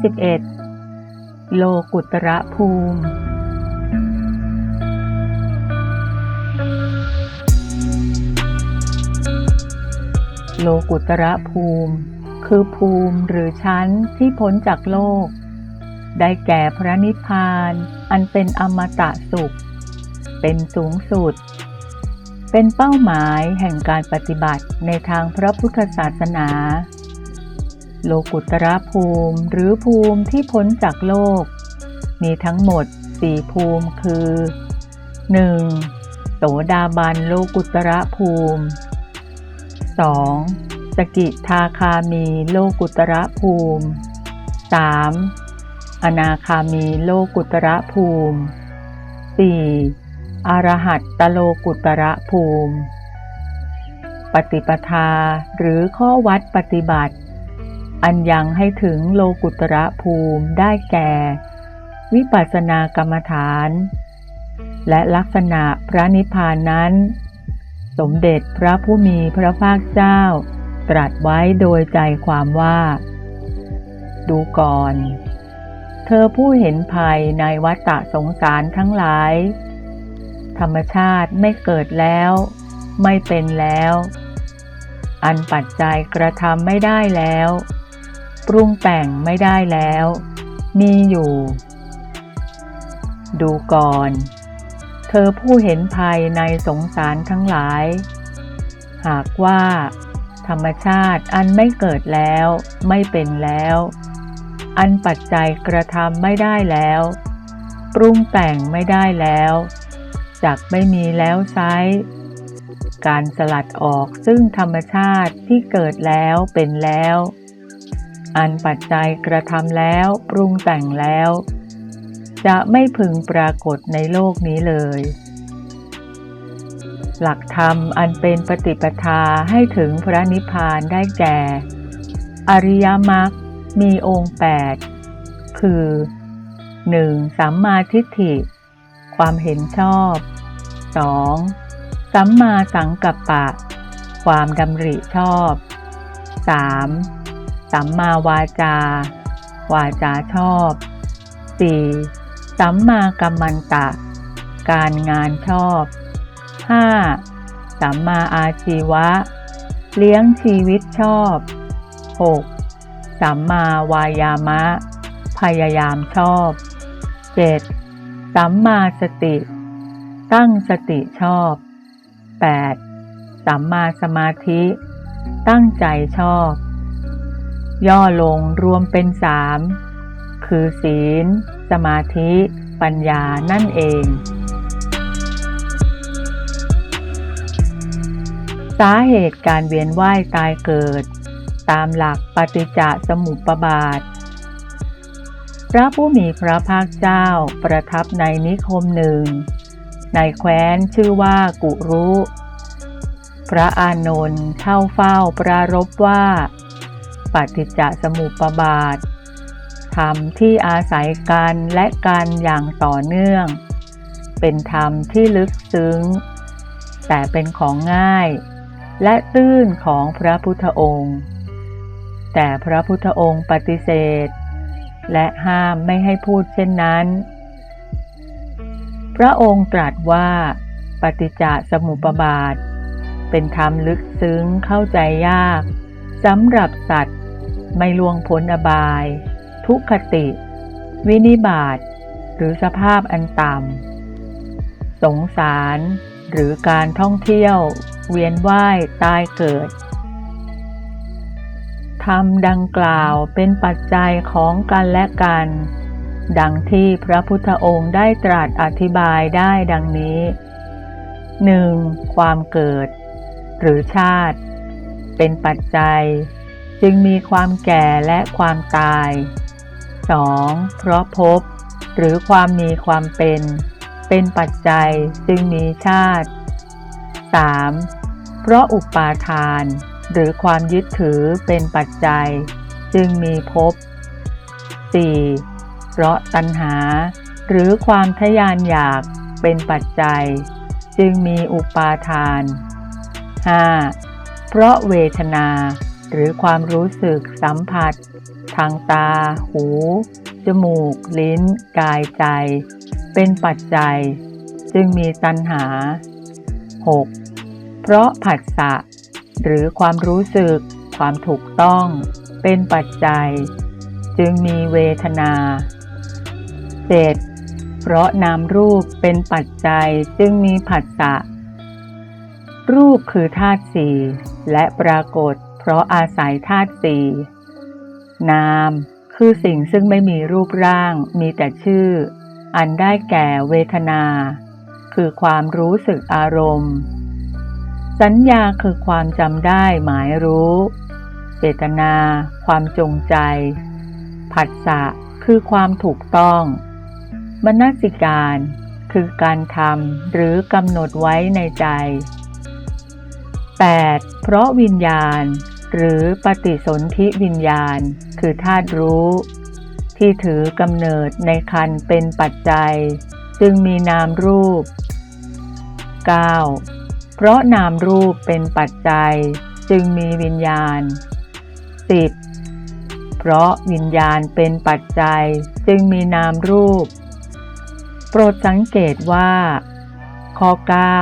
31โลกุตระภูมิ โลกุตระภูมิ คือภูมิหรือชั้นที่พ้นจากโลก ได้แก่พระนิพพานอันเป็นอมตะสุข เป็นสูงสุด เป็นเป้าหมายแห่งการปฏิบัติในทางพระพุทธศาสนา โลกุตระภูมิหรือภูมิที่พ้นจากโลก มีทั้งหมดสี่ภูมิคือ 1. โสดาบันโลกุตระภูมิ 2. สกิทาคามีโลกุตระภูมิ 3. อนาคามีโลกุตระภูมิ 4. อรหัตตโลกุตระภูมิ ปฏิปทาหรือข้อวัดปฏิบัติ อันยังให้ถึงโลกุตระภูมิได้แก่ วิปัสสนากรรมฐาน และลักษณะพระนิพพานนั้น สมเด็จพระผู้มีพระภาคเจ้า ตรัสไว้โดยใจความว่า ดูก่อน เธอผู้เห็นภัยในวัฏสงสารทั้งหลาย ธรรมชาติไม่เกิดแล้ว ไม่เป็นแล้วอันปัจจัยกระทำไม่ได้แล้ว ปรุงแต่งไม่ได้แล้ว มีอยู่ ดูก่อน เธอผู้เห็นภัยในสงสารทั้งหลาย หากว่า ธรรมชาติอันไม่เกิดแล้วไม่เป็นแล้ว อันปัจจัยกระทำไม่ได้แล้ว ปรุงแต่งไม่ได้แล้วจักไม่มีแล้วไซการสลัดออกซึ่งธรรมชาติที่เกิดแล้วเป็นแล้ว อันปัจจัยกระทำแล้วปรุงแต่งแล้ว จะไม่พึงปรากฏในโลกนี้เลย หลักธรรมอันเป็นปฏิปทาให้ถึงพระนิพพานได้แก่ อริยมรรคมีองค์ 8 คือ 1. สัมมาทิฏฐิ ความเห็นชอบ 2. สัมมาสังกัปปะ ความดำริชอบ 3. สัมมาวาจา วาจาชอบ 4. สัมมากัมมันตะ การงานชอบ 5. สัมมาอาชีวะ เลี้ยงชีวิตชอบ 6. สัมมาวายามะ พยายามชอบ 7. สัมมาสติ ตั้งสติชอบ 8. สัมมาสมาธิ ตั้งใจชอบ ย่อลงรวมเป็นสามคือศีล สมาธิ ปัญญานั่นเอง สาเหตุการเวียนว่ายตายเกิด ตามหลักปฏิจจสมุปบาท พระผู้มีพระภาคเจ้าประทับในนิคมหนึ่ง ในแคว้นชื่อว่ากุรุ พระอานนท์เข้าเฝ้าปรารบว่า ปฏิจจสมุปบาทธรรมที่อาศัยกันและกันอย่างต่อเนื่อง เป็นธรรมที่ลึกซึ้ง แต่เป็นของง่าย และตื้นของพระพุทธองค์ แต่พระพุทธองค์ปฏิเสธ และห้ามไม่ให้พูดเช่นนั้น พระองค์ตรัสว่า ปฏิจจสมุปบาท เป็นธรรมลึกซึ้งเข้าใจยากสำหรับสัตว์ ไม่ล่วงพ้นอบาย ทุกขติ วินิบาตหรือสภาพอันต่ำสงสาร หรือการท่องเที่ยว เวียนว่ายตายเกิดธรรมดังกล่าวเป็นปัจจัยของกันและกัน ดังที่พระพุทธองค์ได้ตรัสอธิบายได้ดังนี้ 1. ความเกิด หรือชาติ เป็นปัจจัย จึงมีความแก่และความตาย 2. เพราะภพหรือความมีความเป็น เป็นปัจจัยจึงมีชาติ 3. เพราะอุปาทาน หรือความยึดถือเป็นปัจจัย จึงมีภพ 4. เพราะตัณหา หรือความทะยานอยากเป็นปัจจัย จึงมีอุปาทาน 5. เพราะเวทนา หรือความรู้สึกสัมผัส ทางตา หู จมูก ลิ้น กายใจ เป็นปัจจัย จึงมีตัณหา 6. เพราะผัสสะหรือความรู้สึก ความถูกต้อง เป็นปัจจัย จึงมีเวทนา 7. เพราะนามรูปเป็นปัจจัยจึงมีผัสสะรูปคือธาตุสี่และปรากฏ เพราะอาศัยธาตุสี่นาม คือสิ่งซึ่งไม่มีรูปร่าง มีแต่ชื่อ อันได้แก่เวทนา คือความรู้สึกอารมณ์ สัญญาคือความจำได้หมายรู้ เจตนา ความจงใจ ผัสสะ คือความถูกต้อง มนสิการ คือการทำหรือกำหนดไว้ในใจ 8. เพราะวิญญาณ หรือปฏิสนธิวิญญาณ คือธาตุรู้ ที่ถือกำเนิดในคันเป็นปัจจัย จึงมีนามรูป 9. เพราะนามรูปเป็นปัจจัย จึงมีวิญญาณ 10. เพราะวิญญาณเป็นปัจจัย จึงมีนามรูป โปรดสังเกตว่า ข้อ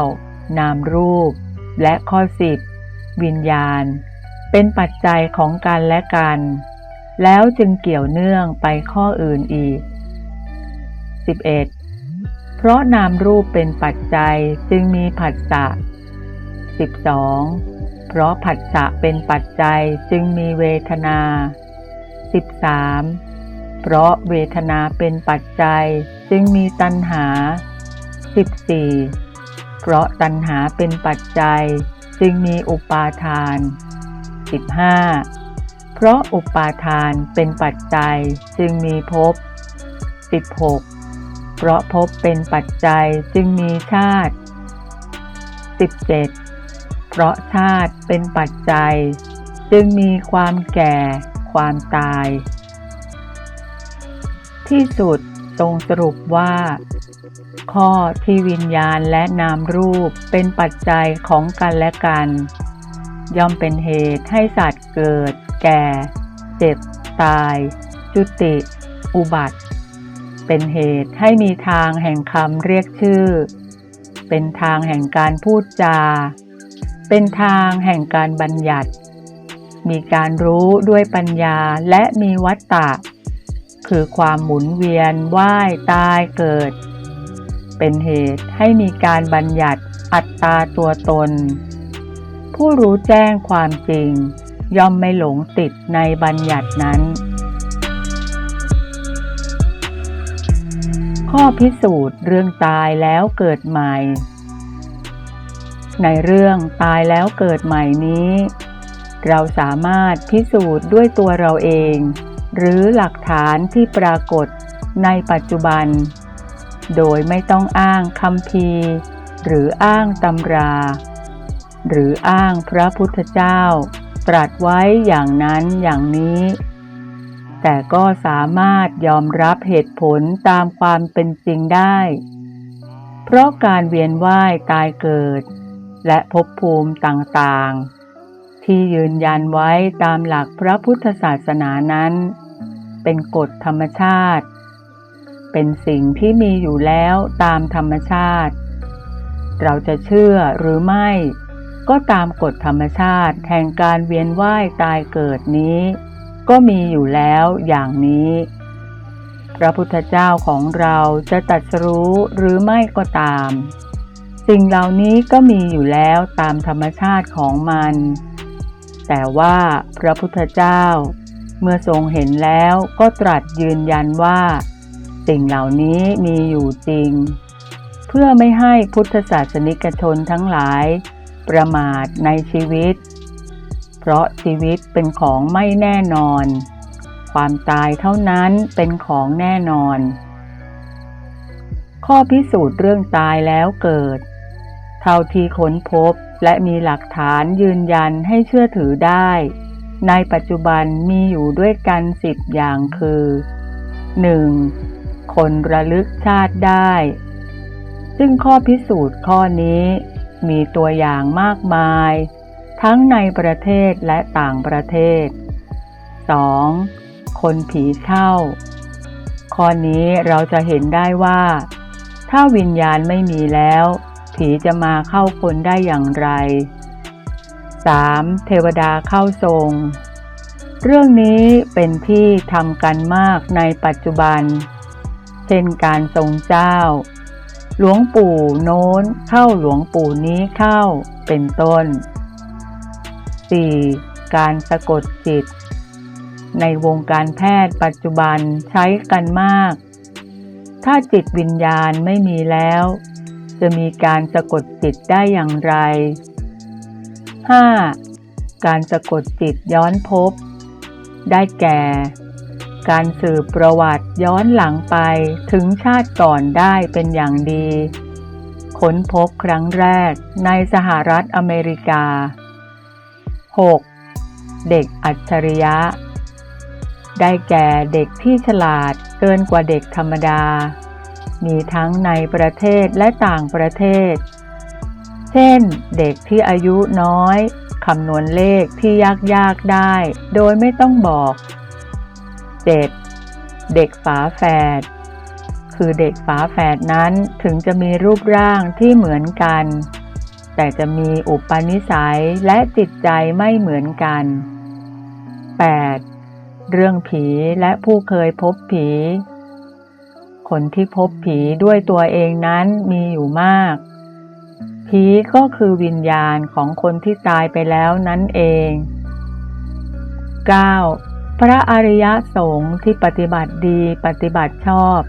9 นามรูป และข้อ10วิญญาณ เป็นปัจจัยของกันและกัน แล้วจึงเกี่ยวเนื่องไปข้ออื่นอีก 11. เพราะนามรูปเป็นปัจจัยจึงมีผัสสะ 12. เพราะผัสสะเป็นปัจจัยจึงมีเวทนา 13. เพราะเวทนาเป็นปัจจัยจึงมีตัณหา 14. เพราะตัณหาเป็นปัจจัยจึงมีอุปาทาน 15. เพราะอุปาทานเป็นปัจจัยจึงมีภพ 16. เพราะภพเป็นปัจจัยจึงมีชาติ 17. เพราะชาติเป็นปัจจัย จึงมีความแก่ ความตาย ที่สุดทรงสรุปว่า ข้อที่วิญญาณและนามรูปเป็นปัจจัยของกันและกัน ย่อมเป็นเหตุให้สัตว์เกิด แก่ เจ็บ ตาย จุติ อุบัติ เป็นเหตุให้มีทางแห่งคำเรียกชื่อ เป็นทางแห่งการพูดจา เป็นทางแห่งการบัญญัติ มีการรู้ด้วยปัญญาและมีวัตตะ คือความหมุนเวียนว่ายตายเกิด เป็นเหตุให้มีการบัญญัติอัตตาตัวตน ผู้รู้แจ้งความจริง ย่อมไม่หลงติดในบัญญัตินั้น ข้อพิสูจน์เรื่องตายแล้วเกิดใหม่ ในเรื่องตายแล้วเกิดใหม่นี้ เราสามารถพิสูจน์ด้วยตัวเราเอง หรือหลักฐานที่ปรากฏในปัจจุบัน โดยไม่ต้องอ้างคำพีหรืออ้างตำรา หรืออ้างพระพุทธเจ้า ตรัสไว้อย่างนั้นอย่างนี้ แต่ก็สามารถยอมรับเหตุผลตามความเป็นจริงได้ เพราะการเวียนว่ายตายเกิด และภพภูมิต่างๆ ที่ยืนยันไว้ตามหลักพระพุทธศาสนานั้น เป็นกฎธรรมชาติ เป็นสิ่งที่มีอยู่แล้วตามธรรมชาติ เราจะเชื่อหรือไม่ ก็ตามกฎธรรมชาติแห่งการเวียนว่ายตายเกิดนี้ ก็มีอยู่แล้วอย่างนี้ พระพุทธเจ้าของเราจะตรัสรู้หรือไม่ก็ตาม สิ่งเหล่านี้ก็มีอยู่แล้วตามธรรมชาติของมัน แต่ว่าพระพุทธเจ้า เมื่อทรงเห็นแล้วก็ตรัสยืนยันว่า สิ่งเหล่านี้มีอยู่จริง เพื่อไม่ให้พุทธศาสนิกชนทั้งหลาย ประมาทในชีวิต เพราะชีวิตเป็นของไม่แน่นอน ความตายเท่านั้นเป็นของแน่นอน ข้อพิสูจน์เรื่องตายแล้วเกิด เท่าที่ค้นพบและมีหลักฐานยืนยันให้เชื่อถือได้ ในปัจจุบันมีอยู่ด้วยกันสิบอย่างคือ 1. คนระลึกชาติได้ ซึ่งข้อพิสูจน์ข้อนี้มีตัวอย่างมากมาย ทั้งในประเทศและต่างประเทศ 2. คคนผีเข้า ข้อนี้เราจะเห็นได้ว่า ถ้าวิญญาณไม่มีแล้ว ผีจะมาเข้าคนได้อย่างไร 3. เทวดาเข้าทรง เรื่องนี้เป็นที่ทำกันมากในปัจจุบัน เช่นการทรงเจ้า หลวงปู่โน้นเข้าหลวงปู่นี้เข้าเป็นต้น 4. การสะกดจิต ในวงการแพทย์ปัจจุบันใช้กันมาก ถ้าจิตวิญญาณไม่มีแล้ว จะมีการสะกดจิตได้อย่างไร 5. การสะกดจิตย้อนพบ ได้แก่ การสืบประวัติย้อนหลังไปถึงชาติก่อนได้เป็นอย่างดี ค้นพบครั้งแรกในสหรัฐอเมริกา 6. เด็กอัจฉริยะ ได้แก่เด็กที่ฉลาดเกินกว่าเด็กธรรมดา มีทั้งในประเทศและต่างประเทศ เช่น เด็กที่อายุน้อยคำนวณเลขที่ยากๆได้ โดยไม่ต้องบอก 7. เด็กฝาแฝด คือเด็กฝาแฝดนั้นถึงจะมีรูปร่างที่เหมือนกัน แต่จะมีอุปนิสัยและจิตใจไม่เหมือนกัน 8. เรื่องผีและผู้เคยพบผี คนที่พบผีด้วยตัวเองนั้นมีอยู่มาก ผีก็คือวิญญาณของคนที่ตายไปแล้วนั่นเอง 9. พระอริยสงฆ์ที่ปฏิบัติดีปฏิบัติชอบ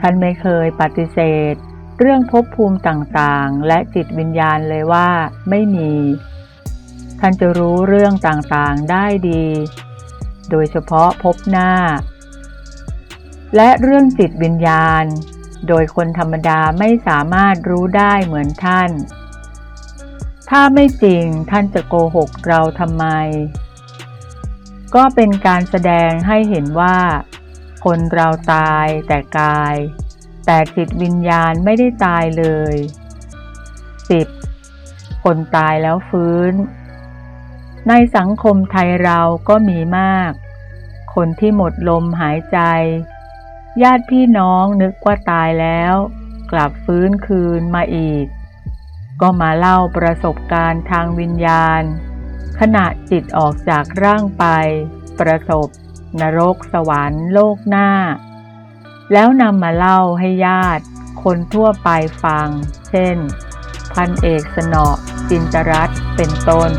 ท่านไม่เคยปฏิเสธ เรื่องภพภูมิต่างๆ และจิตวิญญาณเลยว่าไม่มี ท่านจะรู้เรื่องต่างๆได้ดี โดยเฉพาะภพหน้า และเรื่องจิตวิญญาณ โดยคนธรรมดาไม่สามารถรู้ได้เหมือนท่าน ถ้าไม่จริงท่านจะโกหกเราทำไม ก็เป็นการแสดงให้เห็นว่า คนเราตายแต่กาย แต่จิตวิญญาณไม่ได้ตายเลย 10. คนตายแล้วฟื้น ในสังคมไทยเราก็มีมาก คนที่หมดลมหายใจ ญาติพี่น้องนึกว่าตายแล้ว กลับฟื้นคืนมาอีก ก็มาเล่าประสบการณ์ทางวิญญาณ ขณะจิตออกจากร่างไป ประสบ นรกสวรรค์โลกหน้า แล้วนำมาเล่าให้ญาติ คนทั่วไปฟัง เช่น พันเอกสนอจินตรัตเป็นต้น